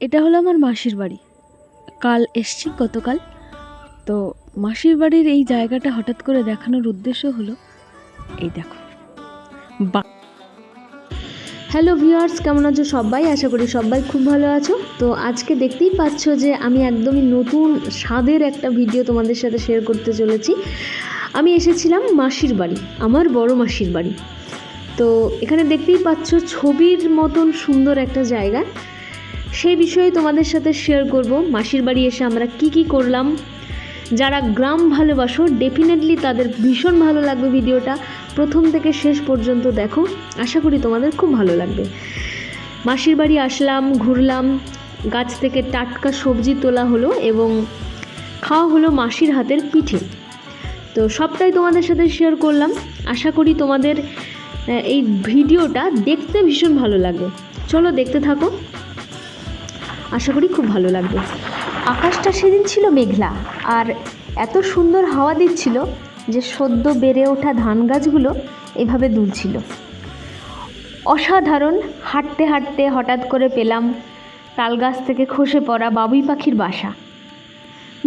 এটা হলো আমার মাসির বাড়ি। কাল এসছি গতকাল। তো মাসির বাড়ির এই জায়গাটা হঠাৎ করে দেখানোর উদ্দেশ্য হলো, এই দেখো। বা হ্যালো ভিউয়ার্স কেমন আছো সবাই? আশা করি সবাই খুব ভালো আছো। তো আজকে দেখতেই পাচ্ছ যে আমি একদমই নতুন স্বাদের একটা ভিডিও তোমাদের সাথে শেয়ার করতে চলেছি। আমি এসেছিলাম মাসির বাড়ি, আমার বড় মাসির বাড়ি। তো এখানে দেখতেই পাচ্ছ ছবির মতন সুন্দর একটা জায়গা। সেই বিষয়ে তোমাদের সাথে শেয়ার করব। মাসির বাড়ি এসে আমরা কি কি করলাম। যারা গ্রাম ভালোবাসো ডেফিনেটলি তাদের ভীষণ ভালো লাগবে ভিডিওটা। প্রথম থেকে শেষ পর্যন্ত দেখো। আশা করি তোমাদের খুব ভালো লাগবে। মাসির বাড়ি আসলাম, ঘুরলাম। গাছ থেকে টাটকা সবজি তোলা হলো এবং খাওয়া হলো মাসির হাতের পিঠে। তো সবটাই তোমাদের সাথে শেয়ার করলাম। আশা করি তোমাদের এই ভিডিওটা দেখতে ভীষণ ভালো লাগবে। চলো দেখতে থাকো। আশা করি খুব ভালো লাগবে। আকাশটা সেদিন ছিল মেঘলা, আর এত সুন্দর হাওয়া দিচ্ছিল যে সদ্য বেড়ে ওঠা ধান গাছগুলো এভাবে দুলছিল। অসাধারণ হাঁটতে হাঁটতে হঠাৎ করে পেলাম তাল গাছ থেকে খসে পড়া বাবুই পাখির বাসা।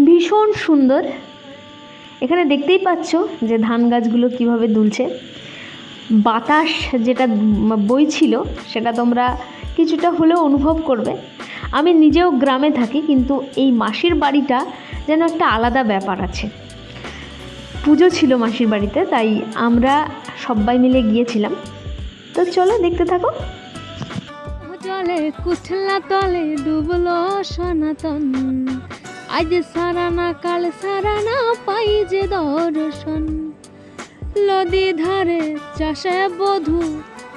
ভীষণ সুন্দর। এখানে দেখতেই পাচ্ছ যে ধান গাছগুলো কীভাবে দুলছে। বাতাস যেটা বইছিল সেটা তোমরা কিছুটা হলেও অনুভব করবে। আমি নিজেও গ্রামে থাকি, কিন্তু এই মাসির বাড়িটা যেন একটা আলাদা ব্যাপার আছে। পুজো ছিল মাসির বাড়িতে, তাই আমরা সবাই মিলে গিয়েছিলাম। তো চলো দেখতে থাকো। জলে কুঠলা তলে ডুবলো সনাতন। আজ সারানা, কাল সারানা, পাই যে দর্শন। নদী ধারে চাষে বধু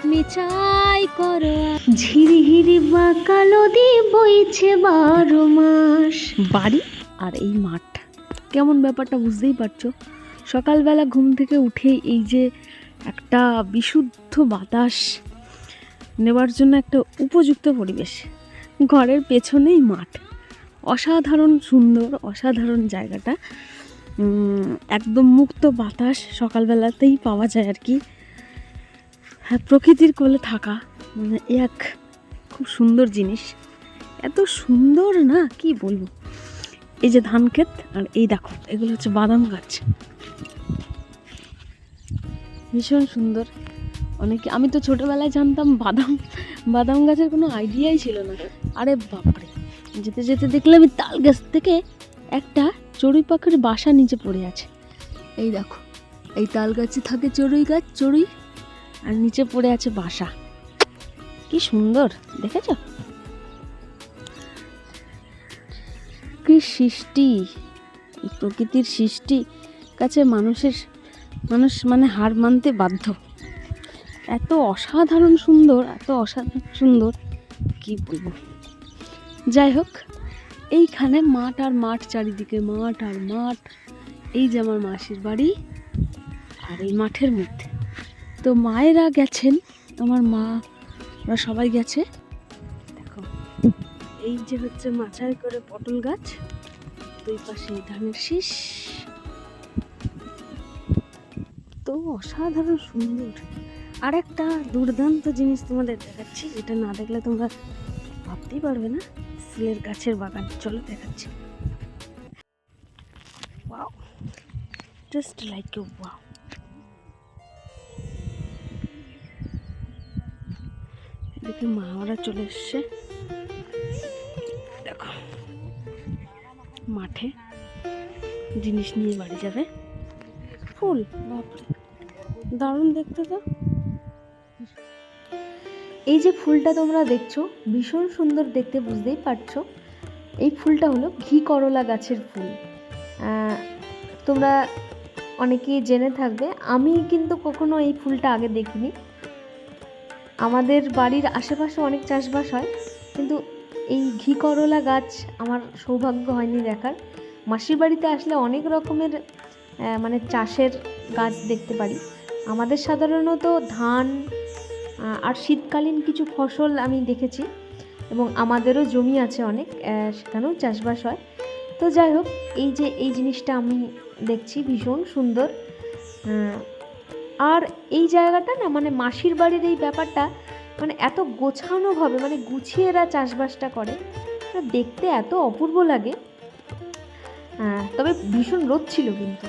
মিছাই করো। ঝিরি হিরি বা কালো দি বইছে বারো মাস। বাড়ি? আর এই মাঠ কেমন ব্যাপারটা বুঝতেই পারছ? সকালবেলা ঘুম থেকে উঠে এই যে একটা বিশুদ্ধ বাতাস নেবার জন্য একটা উপযুক্ত পরিবেশ। ঘরের পেছনেই মাঠ। অসাধারণ সুন্দর অসাধারণ জায়গাটা। উম, একদম মুক্ত বাতাস সকালবেলাতেই পাওয়া যায় আর কি। হ্যাঁ প্রকৃতির কোলে থাকা মানে এক খুব সুন্দর জিনিস। এত সুন্দর না, কি বলব? এই যে ধান ক্ষেত, আর এই দেখো, এগুলো হচ্ছে বাদাম গাছ। ভীষণ সুন্দর। অনেকে, আমি তো ছোটবেলায় জানতাম বাদাম বাদাম গাছের কোনো আইডিয়াই ছিল না। আরে বাপরে, যেতে যেতে দেখলাম এই তাল গাছ থেকে একটা চড়ুই পাখির বাসা নিচে পড়ে আছে। এই দেখো, এই তাল গাছে থাকে চড়ুই গাছ, চড়ুই আর নিচে পড়ে আছে বাসা। কি সুন্দর, দেখেছ? কি সৃষ্টি প্রকৃতির সৃষ্টি কাছে মানুষের, মানুষ মানে হার মানতে বাধ্য। এত অসাধারণ সুন্দর, এত অসাধারণ সুন্দর, কি বলব? যাই হোক, এইখানে মাঠ আর মাঠ, চারিদিকে মাঠ আর মাঠ। এই যে আমার মাসির বাড়ি আর এই মাঠের মধ্যে। তো মায়েরা গেছেন, আমার মা, ওরা সবাই গেছে। দেখো, এই যে হচ্ছে মাচায় করে পটল গাছ, দুই পাশে ধানের শীষ। তো অসাধারণ সুন্দর। আর একটা দুর্দান্ত জিনিস তোমাদের দেখাচ্ছি যেটা না দেখলে তোমরা ভাবতেই পারবে না, সিলের গাছের বাগান। চলো দেখাচ্ছি। Wow just like you wow এদিকে মা ওরা চলে এসছে। দেখো, মাঠে জিনিস নিয়ে বাড়ি যাবে। ফুল। বাপরে, দারুণ দেখতে তো। এই যে ফুলটা তোমরা দেখছ, ভীষণ সুন্দর দেখতে, বুঝতেই পারছ। এই ফুলটা হলো ঘি করলা গাছের ফুল। তোমরা অনেকেই জেনে থাকবে, আমি কিন্তু কখনো এই ফুলটা আগে দেখিনি। আমাদের বাড়ির আশেপাশে অনেক চাষবাস হয়, কিন্তু এই ঘি করলা গাছ আমার সৌভাগ্য হয়নি দেখার। মাসির বাড়িতে আসলে অনেক রকমের মানে চাষের গাছ দেখতে পারি। আমাদের সাধারণত ধান আর শীতকালীন কিছু ফসল আমি দেখেছি এবং আমাদেরও জমি আছে অনেক সেখানেও চাষবাস হয়। তো যাই হোক, এই যে এই জিনিসটা আমি দেখছি ভীষণ সুন্দর আর এই জায়গাটা না মানে মাসির বাড়ির এই ব্যাপারটা মানে এত গোছানোভাবে মানে গুছিয়ে এরা চাষবাসটা করে দেখতে এত অপূর্ব লাগে। হ্যাঁ, তবে ভীষণ রোদ ছিল কিন্তু।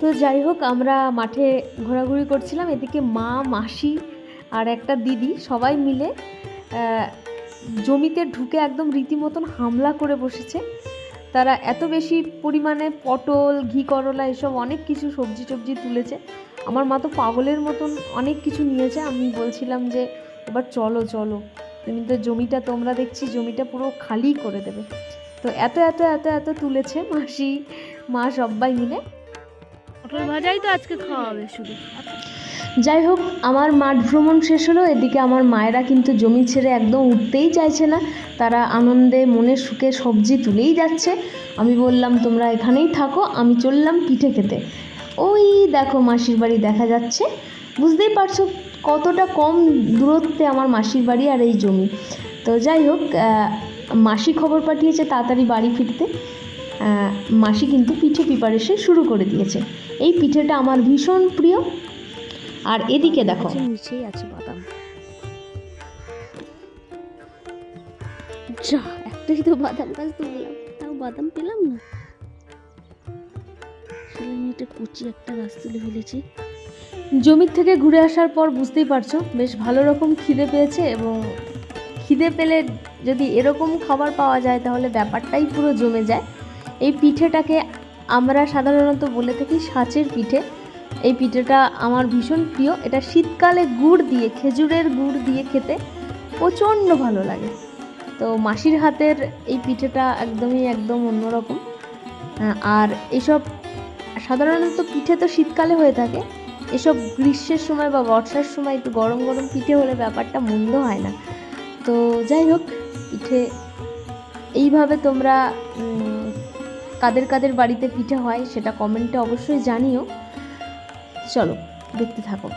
তো যাই হোক আমরা মাঠে ঘোরাঘুরি করছিলাম এদিকে মা মাসি আর একটা দিদি সবাই মিলে জমিতে ঢুকে একদম রীতিমতন হামলা করে বসেছে। তারা এত বেশি পরিমাণে পটল, ঘি, করলা এসব অনেক কিছু সবজি টবজি তুলেছে। আমার মা তো পাগলের মতন অনেক কিছু নিয়েছে। আমি বলছিলাম যে, এবার চলো চলো। তুমি তো জমিটা, তোমরা দেখছি জমিটা পুরো খালি করে দেবে। তো এত এত এত এত তুলেছে মাসি, মা সবাই মিলে। পটল ভাজাই তো আজকে খাওয়া হবে শুধু। যাই হোক, আমার মাঠ ভ্রমণ শেষ হলো। এদিকে আমার মায়েরা কিন্তু জমি ছেড়ে একদম উঠতেই চাইছে না। তারা আনন্দে মনে সুখে সবজি তুলেই যাচ্ছে। আমি বললাম, তোমরা এখানেই থাকো, আমি চললাম পিঠে খেতে। ওই দেখো, মাসির বাড়ি দেখা যাচ্ছে। বুঝতেই পারছ কতটা কম দূরত্বে আমার মাসির বাড়ি আর এই জমি। তো যাই হোক মাসি খবর পাঠিয়েছে তাড়াতাড়ি বাড়ি ফিরতে। মাসি কিন্তু পিঠে প্রিপারেশন শুরু করে দিয়েছে। এই পিঠেটা আমার ভীষণ প্রিয়। আর এদিকে দেখো। নিচেই আছে বাদাম। যা একটাই তো বাদাম গাছ তুললাম তাও বাদাম পেলাম না? মিনিটে কুচি একটা গাছ তুলে ফেলেছি। জমির থেকে ঘুরে আসার পর বুঝতেই পারছ বেশ ভালো রকম খিদে পেয়েছে এবং খিদে পেলে যদি এরকম খাবার পাওয়া যায় তাহলে ব্যাপারটাই পুরো জমে যায়। এই পিঠেটাকে আমরা সাধারণত বলে থাকি সাঁচের পিঠে। এই পিঠেটা আমার ভীষণ প্রিয়। এটা শীতকালে গুড় দিয়ে, খেজুরের গুড় দিয়ে খেতে প্রচণ্ড ভালো লাগে। তো মাসির হাতের এই পিঠেটা একদমই একদম অন্যরকম। আর এসব সাধারণত পিঠে তো শীতকালে হয়ে থাকে। এসব গ্রীষ্মের সময় বা বর্ষার সময় একটু গরম গরম পিঠে হলে ব্যাপারটা মন্দ হয় না। তো যাই হোক, পিঠে এইভাবে তোমরা কাদের কাদের বাড়িতে পিঠে হয় সেটা কমেন্টে অবশ্যই জানিও। চলো দেখতে থাকো।